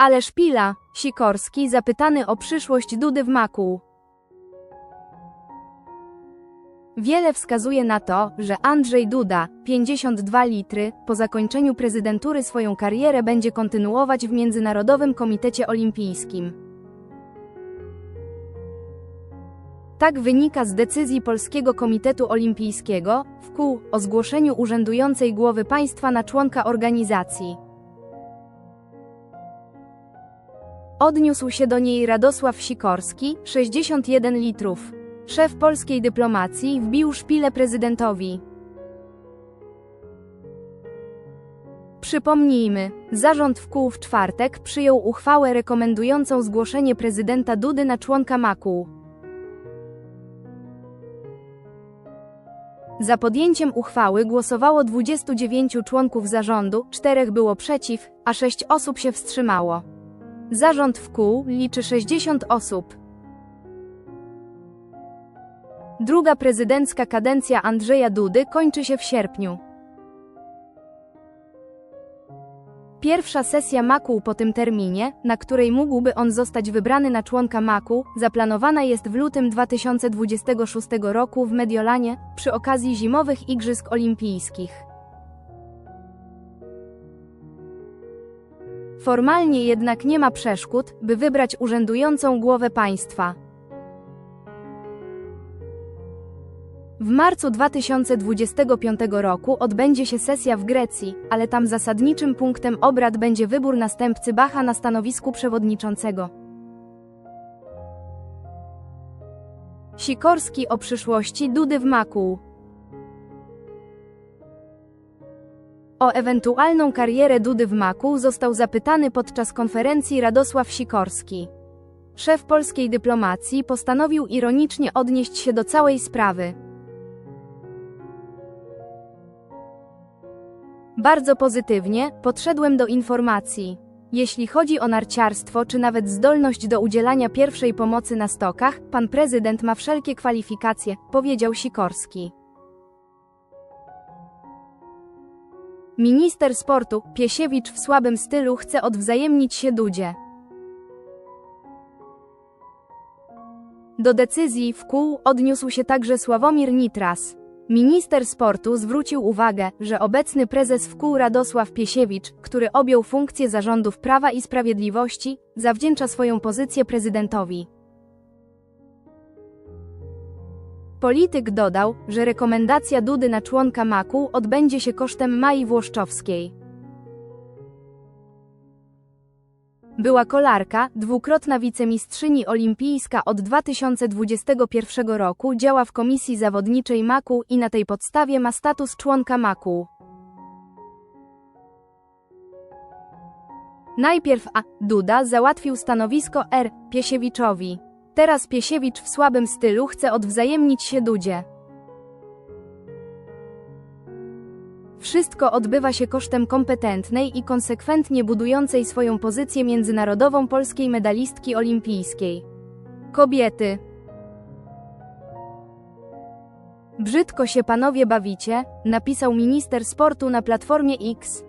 Ale szpila, Sikorski zapytany o przyszłość Dudy w maku. Wiele wskazuje na to, że Andrzej Duda, 52 litry, po zakończeniu prezydentury swoją karierę będzie kontynuować w Międzynarodowym Komitecie Olimpijskim. Tak wynika z decyzji Polskiego Komitetu Olimpijskiego, wkół, o zgłoszeniu urzędującej głowy państwa na członka organizacji. Odniósł się do niej Radosław Sikorski, 61 litrów. Szef polskiej dyplomacji wbił szpilę prezydentowi. Przypomnijmy, zarząd wkół w czwartek przyjął uchwałę rekomendującą zgłoszenie prezydenta Dudy na członka MAKU. Za podjęciem uchwały głosowało 29 członków zarządu, czterech było przeciw, a 6 osób się wstrzymało. Zarząd wkół liczy 60 osób. Druga prezydencka kadencja Andrzeja Dudy kończy się w sierpniu. Pierwsza sesja MAKU po tym terminie, na której mógłby on zostać wybrany na członka MAKU, zaplanowana jest w lutym 2026 roku w Mediolanie, przy okazji zimowych Igrzysk Olimpijskich. Formalnie jednak nie ma przeszkód, by wybrać urzędującą głowę państwa. W marcu 2025 roku odbędzie się sesja w Grecji, ale tam zasadniczym punktem obrad będzie wybór następcy Bacha na stanowisku przewodniczącego. Sikorski o przyszłości Dudy w Maku. O ewentualną karierę Dudy w Maku został zapytany podczas konferencji Radosław Sikorski. Szef polskiej dyplomacji postanowił ironicznie odnieść się do całej sprawy. Bardzo pozytywnie, podszedłem do informacji. Jeśli chodzi o narciarstwo czy nawet zdolność do udzielania pierwszej pomocy na stokach, pan prezydent ma wszelkie kwalifikacje, powiedział Sikorski. Minister sportu, Piesiewicz w słabym stylu chce odwzajemnić się Dudzie. Do decyzji w kół odniósł się także Sławomir Nitras. Minister sportu zwrócił uwagę, że obecny prezes wkół Radosław Piesiewicz, który objął funkcję zarządów Prawa i Sprawiedliwości, zawdzięcza swoją pozycję prezydentowi. Polityk dodał, że rekomendacja Dudy na członka MAKU odbędzie się kosztem Mai Włoszczowskiej. Była kolarka, dwukrotna wicemistrzyni olimpijska od 2021 roku działa w komisji zawodniczej MAKU i na tej podstawie ma status członka MAKU. Najpierw A. Duda załatwił stanowisko R. Piesiewiczowi. Teraz Piesiewicz w słabym stylu chce odwzajemnić się Dudzie. Wszystko odbywa się kosztem kompetentnej i konsekwentnie budującej swoją pozycję międzynarodową polskiej medalistki olimpijskiej. Kobiety. Brzydko się panowie bawicie, napisał minister sportu na platformie X.